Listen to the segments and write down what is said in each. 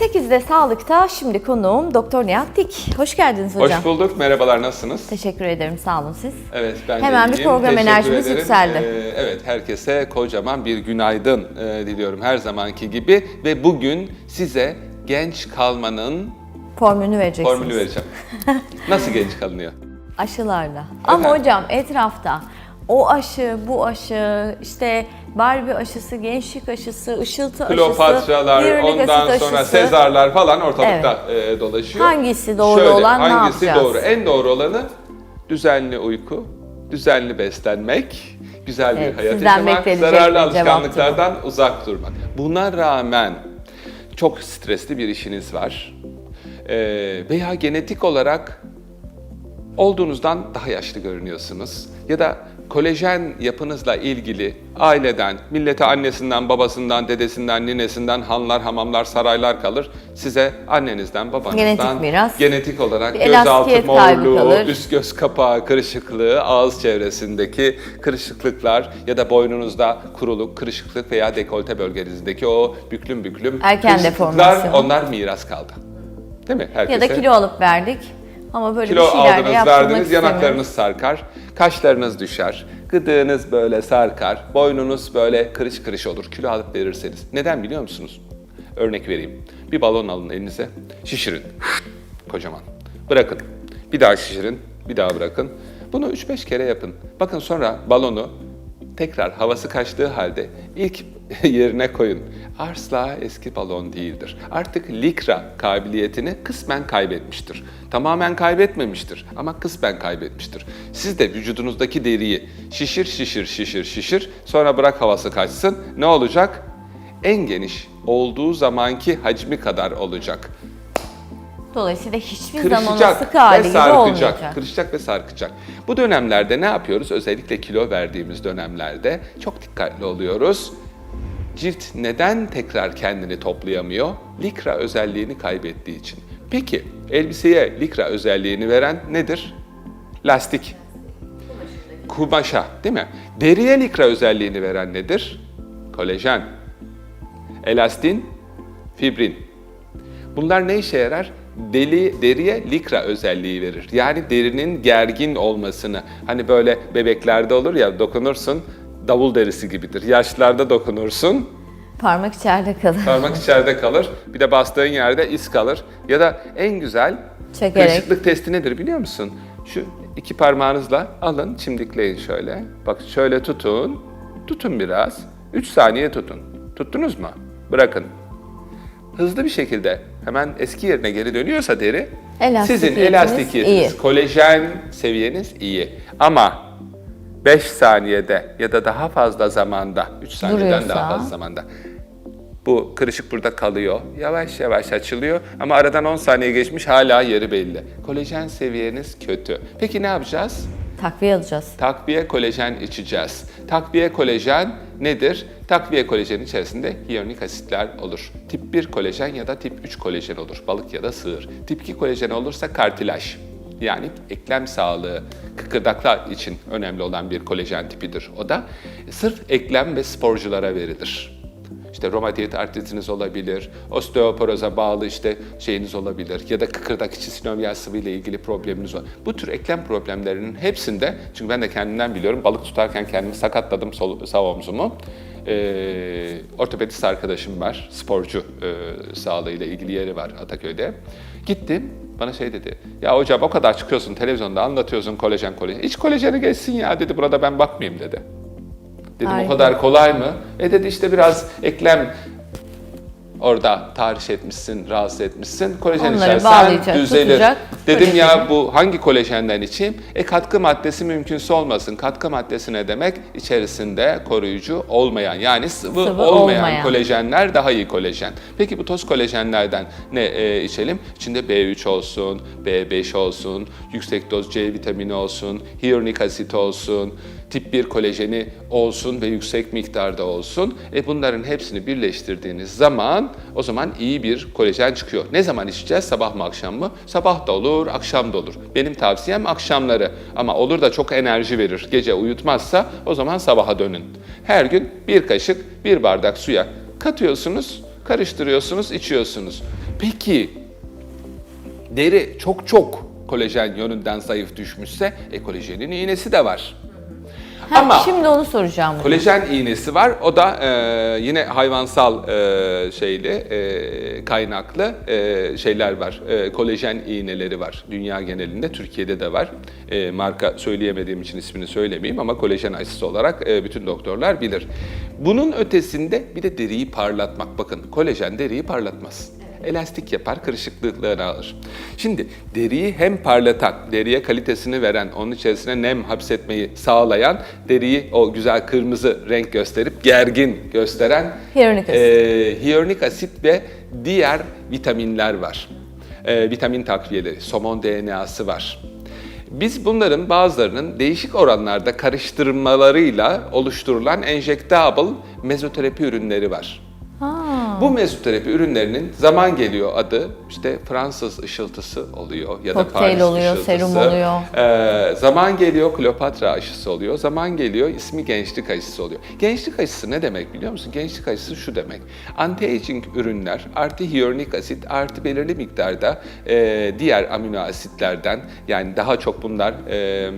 8'de Sağlık'ta şimdi konuğum Doktor Nihat Dik. Hoş geldiniz hocam. Hoş bulduk. Merhabalar. Nasılsınız? Teşekkür ederim. Sağ olun siz. Evet ben de Hemen bir iyiyim. program Teşekkür enerjimiz ederim. yükseldi. Ee, evet herkese kocaman bir günaydın e, diliyorum her zamanki gibi ve bugün size genç kalmanın Formülünü vereceksiniz. formülü vereceğim. Nasıl genç kalınıyor? Aşılarla. Ama Efendim? hocam etrafta o aşı, bu aşı, işte Barbie aşısı, gençlik aşısı, ışıltı aşısı, Kleopatralar, hyaluronik ondan asit sonra aşısı. Sezarlar falan ortalıkta e, dolaşıyor. Hangisi doğru Şöyle, olan, ne hangisi yapacağız? doğru? En doğru olanı düzenli uyku, düzenli beslenmek, güzel bir Evet, hayat sizden yaşamak, zararlı bir cevaptı alışkanlıklardan uzak durmak. Buna rağmen çok stresli bir işiniz var Ee, veya genetik olarak olduğunuzdan daha yaşlı görünüyorsunuz. Ya da kolajen yapınızla ilgili aileden, millete annesinden, babasından, dedesinden, ninesinden hanlar, hamamlar, saraylar kalır. Size annenizden, babanızdan Genetik miras. genetik olarak gözaltı morluğu, üst göz kapağı kırışıklığı, ağız çevresindeki kırışıklıklar ya da boynunuzda kuruluk, kırışıklık veya dekolte bölgenizdeki o büklüm büklüm Erken kırışıklıklar onlar miras kaldı. Değil mi? Herkese. Ya da kilo alıp verdik. Ama böyle Kilo bir şeyler de aldınız, yaptırmak verdiniz, istemiyorum. yanaklarınız sarkar, kaşlarınız düşer, gıdığınız böyle sarkar, boynunuz böyle kırış kırış olur kilo alıp verirseniz. Neden biliyor musunuz? Örnek vereyim. Bir balon alın elinize, şişirin. Kocaman. Bırakın. Bir daha şişirin, bir daha bırakın. Bunu 3-5 kere yapın. Bakın sonra balonu tekrar havası kaçtığı halde ilk yerine koyun. Asla eski balon değildir. Artık likra kabiliyetini kısmen kaybetmiştir. Tamamen kaybetmemiştir ama kısmen kaybetmiştir. Siz de vücudunuzdaki deriyi şişir şişir şişir şişir sonra bırak havası kaçsın. Ne olacak? En geniş olduğu zamanki hacmi kadar olacak. Dolayısıyla hiçbir zaman o hali gibi sarkacak. olmayacak. Kırışacak ve sarkacak. Bu dönemlerde ne yapıyoruz? Özellikle kilo verdiğimiz dönemlerde çok dikkatli oluyoruz. Cilt neden tekrar kendini toplayamıyor? Likra özelliğini kaybettiği için. Peki elbiseye likra özelliğini veren nedir? Lastik. Kumaşa değil mi? Deriye likra özelliğini veren nedir? Kolajen. Elastin, fibrin. Bunlar ne işe yarar? Deli, deriye likra özelliği verir. Yani derinin gergin olmasını. Hani böyle bebeklerde olur ya dokunursun davul derisi gibidir. Yaşlılarda dokunursun Parmak içeride kalır. parmak içeride kalır. Bir de bastığın yerde iz kalır. Ya da en güzel Çekerek. kırışıklık testi nedir biliyor musun? Şu iki parmağınızla alın çimdikleyin şöyle. Bak şöyle tutun. Tutun biraz. 3 saniye tutun. Tuttunuz mu? Bırakın hızlı bir şekilde hemen eski yerine geri dönüyorsa deri, sizin Elastikiyetiniz iyi. kolajen seviyeniz iyi. Ama 5 saniyede ya da daha fazla zamanda, 3 saniyeden Duruyorsa. daha fazla zamanda bu kırışık burada kalıyor. Yavaş yavaş açılıyor ama aradan 10 saniye geçmiş hala yeri belli. Kolajen seviyeniz kötü. Peki ne yapacağız? Takviye alacağız. Takviye kolajen içeceğiz. Takviye kolajen nedir? Takviye kolajen içerisinde hyaluronik asitler olur. Tip 1 kolajen ya da tip 3 kolajen olur. Balık ya da sığır. Tip 2 kolajen olursa kartilaj. Yani eklem sağlığı, kıkırdaklar için önemli olan bir kolajen tipidir. O da sırf eklem ve sporculara verilir. İşte romatoid artritiniz olabilir, osteoporoza bağlı işte şeyiniz olabilir ya da kıkırdak içi sinoviyal sıvı ile ilgili probleminiz var. Bu tür eklem problemlerinin hepsinde, çünkü ben de kendimden biliyorum, balık tutarken kendimi sakatladım sol, sağ omzumu. Ee, ortopedist arkadaşım var, sporcu e, sağlığıyla ilgili yeri var Ataköy'de. Gittim, bana şey dedi, ya hocam o kadar çıkıyorsun televizyonda anlatıyorsun kolajen kolajen. Hiç kolajeni geçsin ya dedi, burada ben bakmayayım dedi. Dedim Harika. o kadar kolay mı? E dedi işte biraz eklem orada tahriş etmişsin, rahatsız etmişsin. Kolajen Onları içersen düzelir. tutacak, Dedim ya kolajeni. bu hangi kolajenden içeyim? E katkı maddesi mümkünse olmasın. Katkı maddesi ne demek? İçerisinde koruyucu olmayan yani sıvı, Sıvı olmayan, olmayan. kolajenler daha iyi kolajen. Peki bu toz kolajenlerden ne e, içelim? İçinde B3 olsun, B5 olsun, yüksek doz C vitamini olsun, hyaluronik asit olsun, tip 1 kolajeni olsun ve yüksek miktarda olsun. E bunların hepsini birleştirdiğiniz zaman o zaman iyi bir kolajen çıkıyor. Ne zaman içeceğiz? Sabah mı akşam mı? Sabah da olur, akşam da olur. Benim tavsiyem akşamları. Ama olur da çok enerji verir. Gece uyutmazsa o zaman sabaha dönün. Her gün bir kaşık, bir bardak suya katıyorsunuz, karıştırıyorsunuz, içiyorsunuz. Peki deri çok çok kolajen yönünden zayıf düşmüşse e, kolajenin iğnesi de var. Ha, Ama Şimdi onu soracağım. kolajen iğnesi var. O da e, yine hayvansal e, şeyli e, kaynaklı e, şeyler var. E, kolajen iğneleri var. Dünya genelinde Türkiye'de de var. E, marka söyleyemediğim için ismini söylemeyeyim ama kolajen aşısı olarak e, bütün doktorlar bilir. Bunun ötesinde bir de deriyi parlatmak. Bakın kolajen deriyi parlatmaz elastik yapar, kırışıklıklarını alır. Şimdi deriyi hem parlatan, deriye kalitesini veren, onun içerisine nem hapsetmeyi sağlayan, deriyi o güzel kırmızı renk gösterip gergin gösteren Hyaluronik asit. e, hyaluronik asit ve diğer vitaminler var. E, vitamin takviyeleri, somon DNA'sı var. Biz bunların bazılarının değişik oranlarda karıştırmalarıyla oluşturulan enjektable mezoterapi ürünleri var. Bu mezoterapi ürünlerinin zaman geliyor adı işte Fransız ışıltısı oluyor ya da Kokteyl Paris oluyor, ışıltısı. serum oluyor. Ee, zaman geliyor Kleopatra aşısı oluyor. Zaman geliyor ismi gençlik aşısı oluyor. Gençlik aşısı ne demek biliyor musun? Gençlik aşısı şu demek. Anti-aging ürünler artı hyaluronik asit artı belirli miktarda e, diğer amino asitlerden yani daha çok bunlar e,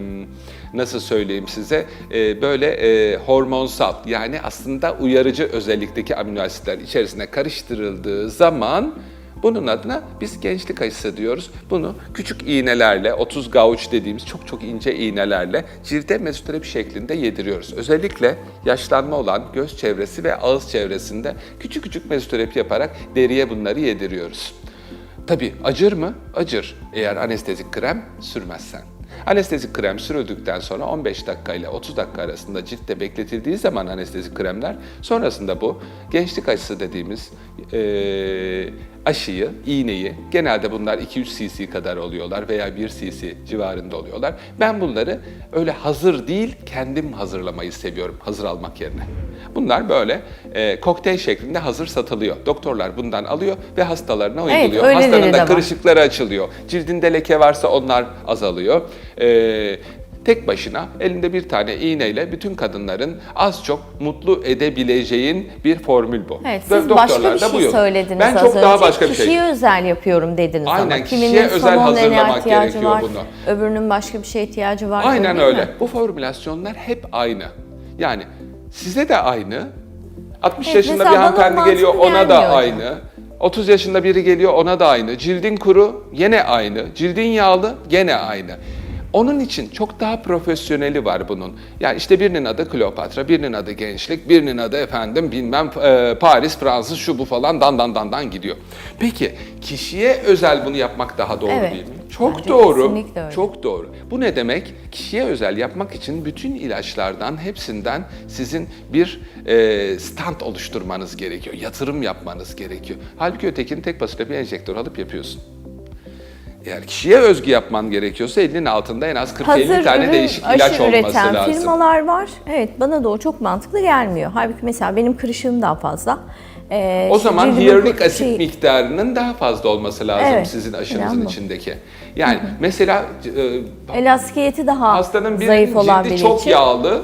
nasıl söyleyeyim size e, böyle e, hormonsal yani aslında uyarıcı özellikteki amino asitler içerisine karıştırıldığı zaman bunun adına biz gençlik aşısı diyoruz. Bunu küçük iğnelerle 30 gauge dediğimiz çok çok ince iğnelerle cilde mezoterapi şeklinde yediriyoruz. Özellikle yaşlanma olan göz çevresi ve ağız çevresinde küçük küçük mezoterapi yaparak deriye bunları yediriyoruz. Tabii acır mı? Acır. Eğer anestezik krem sürmezsen. Anestezik krem sürüldükten sonra 15 dakika ile 30 dakika arasında ciltte bekletildiği zaman anestezik kremler sonrasında bu gençlik aşısı dediğimiz eee, aşıyı, iğneyi genelde bunlar 2-3 cc kadar oluyorlar veya 1 cc civarında oluyorlar. Ben bunları öyle hazır değil kendim hazırlamayı seviyorum hazır almak yerine. Bunlar böyle e, kokteyl şeklinde hazır satılıyor. Doktorlar bundan alıyor ve hastalarına Evet, uyguluyor. öyleleri Hastanın da kırışıkları açılıyor. Cildinde leke varsa onlar azalıyor. E, tek başına elinde bir tane iğneyle bütün kadınların az çok mutlu edebileceğin bir formül bu. Evet, Ve siz başka doktorlar bir da bu şey yol. söylediniz Ben az çok daha önce. başka bir şey. Kişiye özel yapıyorum dediniz Aynen, ama. kişiye özel hazırlamak gerekiyor var, bunu. öbürünün başka bir şeye ihtiyacı var. Aynen öyle. mi? Bu formülasyonlar hep aynı. Yani size de aynı. 60 Evet, yaşında bir hanımefendi geliyor ona da gelmiyor aynı. 30 yaşında biri geliyor ona da aynı. Cildin kuru gene aynı. Cildin yağlı gene aynı. Onun için çok daha profesyoneli var bunun. Yani işte birinin adı Kleopatra, birinin adı gençlik, birinin adı efendim bilmem e, Paris, Fransız şu bu falan dan dan dan dan gidiyor. Peki kişiye özel bunu yapmak daha doğru Evet. değil mi? Çok Bence doğru. kesinlikle öyle. Çok doğru. Bu ne demek? Kişiye özel yapmak için bütün ilaçlardan hepsinden sizin bir e, stand oluşturmanız gerekiyor. Yatırım yapmanız gerekiyor. Halbuki ötekini tek başına bir enjektör alıp yapıyorsun. Eğer kişiye özgü yapman gerekiyorsa elinin altında en az 40-50 Hazır tane ürün, değişik ilaç olması üreten lazım. firmalar var. Evet bana da o çok mantıklı gelmiyor. Halbuki mesela benim kırışığım daha fazla. Ee, O zaman bu asit şey- miktarının daha fazla olması lazım Evet, sizin aşınızın içindeki. Yani mesela e, Elastikiyeti daha Hastanın birinin zayıf olan cildi çok için. yağlı,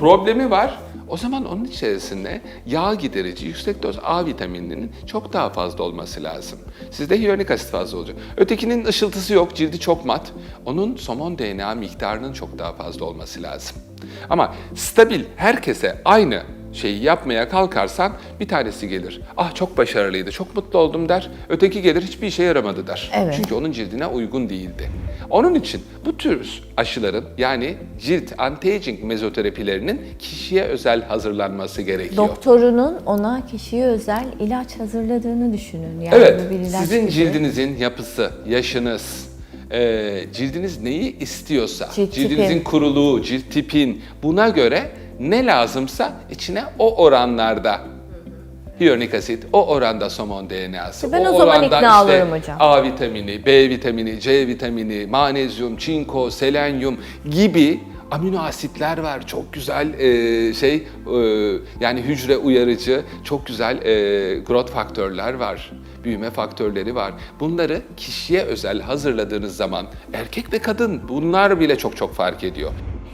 problemi var. O zaman onun içerisinde yağ giderici yüksek doz A vitamininin çok daha fazla olması lazım. Sizde hyaluronik asit fazla olacak. Ötekinin ışıltısı yok, cildi çok mat. Onun somon DNA miktarının çok daha fazla olması lazım. Ama stabil herkese aynı şeyi yapmaya kalkarsan bir tanesi gelir. Ah çok başarılıydı, çok mutlu oldum der. Öteki gelir hiçbir işe yaramadı der. Evet. Çünkü onun cildine uygun değildi. Onun için bu tür aşıların yani cilt anti-aging mezoterapilerinin kişiye özel hazırlanması gerekiyor. Doktorunun ona kişiye özel ilaç hazırladığını düşünün. Yani evet, bu bir ilaç sizin gibi. cildinizin yapısı, yaşınız, e, cildiniz neyi istiyorsa, Cilt cildinizin tipim. kuruluğu, cilt tipin buna göre ne lazımsa içine o oranlarda hyaluronik asit, o oranda somon DNA'sı, Ben o, o zaman oranda ikna işte olurum hocam. A vitamini, B vitamini, C vitamini, magnezyum, çinko, selenyum gibi amino asitler var. Çok güzel e, şey e, yani hücre uyarıcı, çok güzel e, growth faktörler var. Büyüme faktörleri var. Bunları kişiye özel hazırladığınız zaman erkek ve kadın bunlar bile çok çok fark ediyor.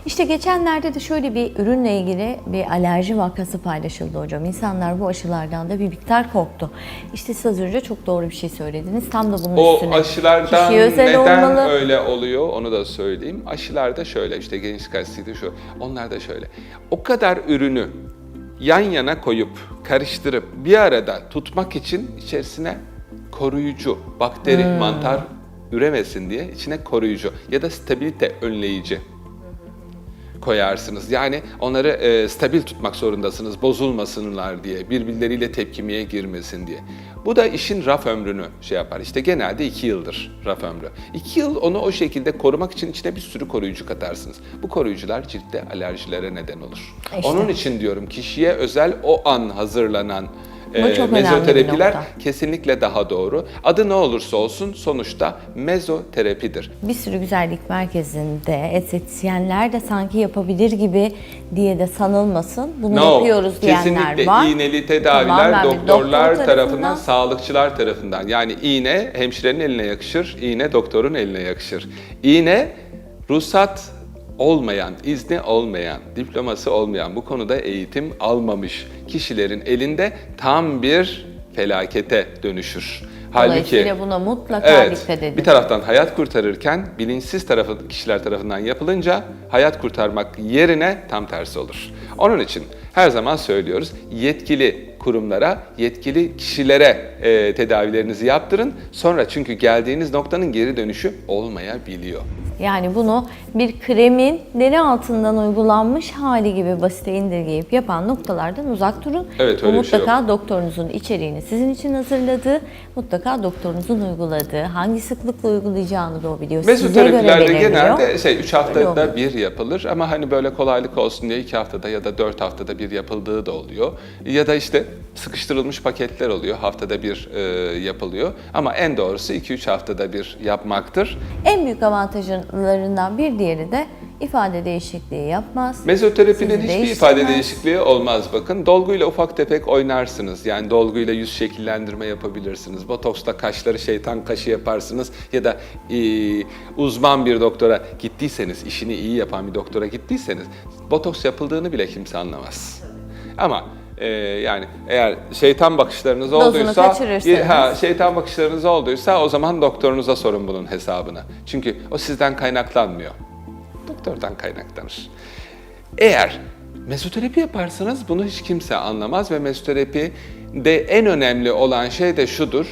İşte geçenlerde de şöyle bir ürünle ilgili bir alerji vakası paylaşıldı hocam. İnsanlar bu aşılardan da bir miktar korktu. İşte siz az önce çok doğru bir şey söylediniz. Tam da bunun O üstüne. aşılardan Kişiye özel neden olmalı. öyle oluyor onu da söyleyeyim. Aşılarda şöyle işte gençlik aşısıydı şu. Onlar da şöyle. O kadar ürünü yan yana koyup karıştırıp bir arada tutmak için içerisine koruyucu, bakteri, Hmm. mantar üremesin diye içine koruyucu ya da stabilite önleyici koyarsınız. Yani onları e, stabil tutmak zorundasınız, bozulmasınlar diye, birbirleriyle tepkimeye girmesin diye. Bu da işin raf ömrünü şey yapar. İşte genelde iki yıldır raf ömrü. İki yıl onu o şekilde korumak için içine bir sürü koruyucu katarsınız. Bu koruyucular ciltte alerjilere neden olur. İşte. Onun için diyorum kişiye özel o an hazırlanan Bu e, çok mezoterapiler kesinlikle daha doğru. Adı ne olursa olsun sonuçta mezoterapidir. Bir sürü güzellik merkezinde estetisyenler de sanki yapabilir gibi diye de sanılmasın. Bunu No, yapıyoruz diyenler kesinlikle var. iğneli tedaviler Tamamen doktorlar doktor tarafından, sağlıkçılar tarafından. Yani iğne hemşirenin eline yakışır, iğne doktorun eline yakışır. İğne ruhsat olmayan, izni olmayan, diploması olmayan, bu konuda eğitim almamış kişilerin elinde tam bir felakete dönüşür. Dolayısıyla buna mutlaka Evet. dikkat edin. Bir taraftan hayat kurtarırken bilinçsiz tarafı kişiler tarafından yapılınca hayat kurtarmak yerine tam tersi olur. Onun için her zaman söylüyoruz yetkili kurumlara, yetkili kişilere e, tedavilerinizi yaptırın. Sonra çünkü geldiğiniz noktanın geri dönüşü olmayabiliyor. Yani bunu bir kremin deri altından uygulanmış hali gibi basite indirgeyip yapan noktalardan uzak durun. Evet, Bu öyle bir şey mutlaka doktorunuzun içeriğini sizin için hazırladığı, mutlaka doktorunuzun uyguladığı, hangi sıklıkla uygulayacağını da o biliyor. Mezoterapilerde genelde şey 3 Öyle haftada bir yapılır ama hani böyle kolaylık olsun diye 2 haftada ya da 4 haftada bir yapıldığı da oluyor. Ya da işte sıkıştırılmış paketler oluyor. Haftada bir e, yapılıyor. Ama en doğrusu 2-3 haftada bir yapmaktır. En büyük avantajlarından bir diğeri de ifade değişikliği yapmaz. Mezoterapinin hiçbir ifade değişikliği olmaz bakın. Dolguyla ufak tefek oynarsınız. Yani dolguyla yüz şekillendirme yapabilirsiniz. Botoksla kaşları şeytan kaşı yaparsınız. Ya da e, uzman bir doktora gittiyseniz, işini iyi yapan bir doktora gittiyseniz botoks yapıldığını bile kimse anlamaz. Ama e, yani eğer şeytan bakışlarınız Dozunu olduysa, ha, şeytan bakışlarınız olduysa o zaman doktorunuza sorun bunun hesabını. Çünkü o sizden kaynaklanmıyor. Doktordan kaynaklanır. Eğer mezoterapi yaparsanız bunu hiç kimse anlamaz ve mezoterapi de en önemli olan şey de şudur.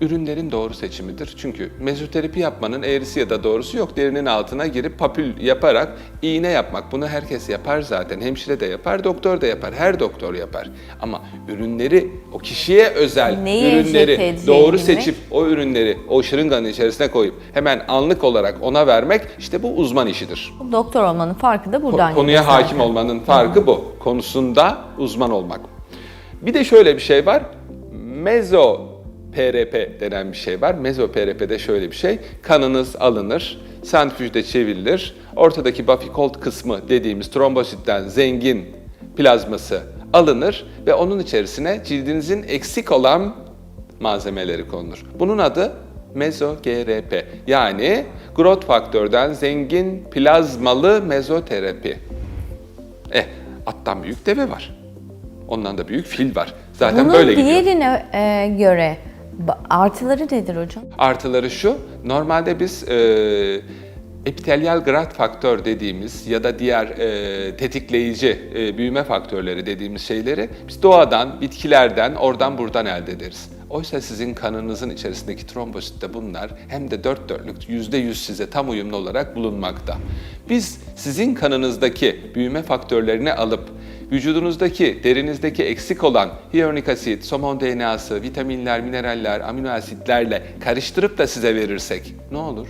Ürünlerin doğru seçimidir. Çünkü mezoterapi yapmanın eğrisi ya da doğrusu yok. Derinin altına girip papül yaparak iğne yapmak. Bunu herkes yapar zaten. Hemşire de yapar, doktor da yapar. Her doktor yapar. Ama ürünleri o kişiye özel Neyi ürünleri doğru seçip o ürünleri o şırınganın içerisine koyup hemen anlık olarak ona vermek işte bu uzman işidir. Doktor olmanın farkı da buradan Konuya geliyor zaten. hakim olmanın farkı bu. Konusunda uzman olmak. Bir de şöyle bir şey var. Mezo PRP denen bir şey var. Mezo PRP'de şöyle bir şey. Kanınız alınır, sentrifüjde çevrilir. Ortadaki Buffy-Colt kısmı dediğimiz trombositten zengin plazması alınır ve onun içerisine cildinizin eksik olan malzemeleri konulur. Bunun adı mezo-GRP yani growth faktörden zengin plazmalı mezoterapi. Eh, attan büyük deve var. Ondan da büyük fil var. Zaten Bunun böyle gidiyor. diğerine e, göre artıları nedir hocam? Artıları şu, normalde biz e, epitelyal growth faktör dediğimiz ya da diğer e, tetikleyici e, büyüme faktörleri dediğimiz şeyleri biz doğadan, bitkilerden, oradan buradan elde ederiz. Oysa sizin kanınızın içerisindeki trombositte bunlar hem de dört dörtlük yüzde yüz size tam uyumlu olarak bulunmakta. Biz sizin kanınızdaki büyüme faktörlerini alıp vücudunuzdaki, derinizdeki eksik olan hyaluronik asit, somon DNA'sı, vitaminler, mineraller, amino asitlerle karıştırıp da size verirsek ne olur?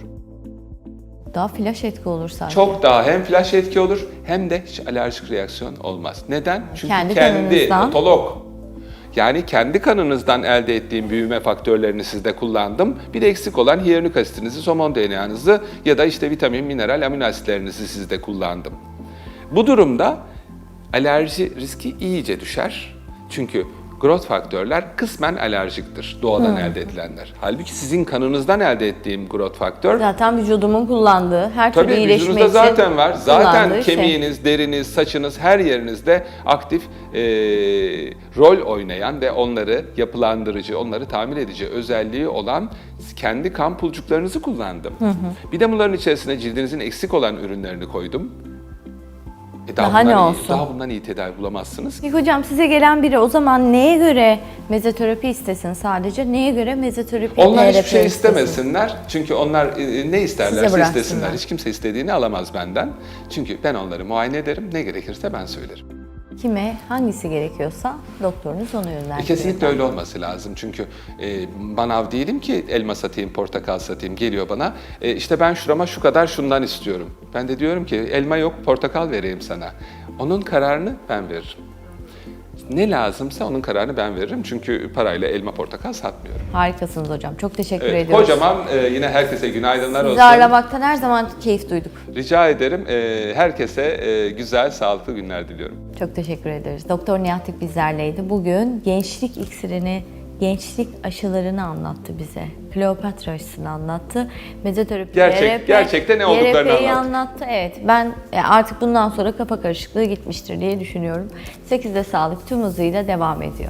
Daha flash etki olur sanki. Çok daha hem flash etki olur hem de hiç alerjik reaksiyon olmaz. Neden? Çünkü Kendi kendi, otolog. Yani kendi kanınızdan elde ettiğim büyüme faktörlerini sizde kullandım. Bir de eksik olan hyaluronik asitinizi, somon DNA'nızı ya da işte vitamin, mineral, amino asitlerinizi sizde kullandım. Bu durumda alerji riski iyice düşer. Çünkü growth faktörler kısmen alerjiktir doğadan elde edilenler. Halbuki sizin kanınızdan elde ettiğim growth faktör Zaten vücudumun kullandığı, her türlü iyileşme için zaten var. Zaten şey. kemiğiniz, deriniz, saçınız her yerinizde aktif e, rol oynayan ve onları yapılandırıcı, onları tamir edici özelliği olan kendi kan pulcuklarınızı kullandım. Bir de bunların içerisine cildinizin eksik olan ürünlerini koydum. E Daha ne bundan iyi- olsun? daha bundan iyi tedavi bulamazsınız. Peki hocam size gelen biri o zaman neye göre mezoterapi istesin sadece? Neye göre mezoterapi Onlar hiçbir terapi şey istesin? istemesinler. Çünkü onlar e, ne isterlerse bıraksınlar. istesinler. Hiç kimse istediğini alamaz benden. Çünkü ben onları muayene ederim. Ne gerekirse ben söylerim. Kime hangisi gerekiyorsa doktorunuz onu yönlendiriyor. Kesinlikle öyle olması lazım. Çünkü e, manav değilim ki elma satayım, portakal satayım. Geliyor bana. E, işte ben şurama şu kadar şundan istiyorum. Ben de diyorum ki elma yok, portakal vereyim sana. Onun kararını ben veririm. Ne lazımsa onun kararını ben veririm. Çünkü parayla elma, portakal satmıyorum. Harikasınız hocam. Çok teşekkür Evet, ediyoruz. kocaman e, yine herkese günaydınlar Sizi olsun. ağırlamaktan her zaman keyif duyduk. Rica ederim. E, herkese e, güzel, sağlıklı günler diliyorum. Çok teşekkür ederiz. Doktor Nihat bizlerleydi. Bugün gençlik iksirini, gençlik aşılarını anlattı bize. Kleopatra aşısını anlattı. Mezoterapi, Gerçek- GRP, gerçekte ne olduklarını anlattı. anlattı. Evet, ben e, artık bundan sonra kafa karışıklığı gitmiştir diye düşünüyorum. 8'de sağlık tüm hızıyla devam ediyor.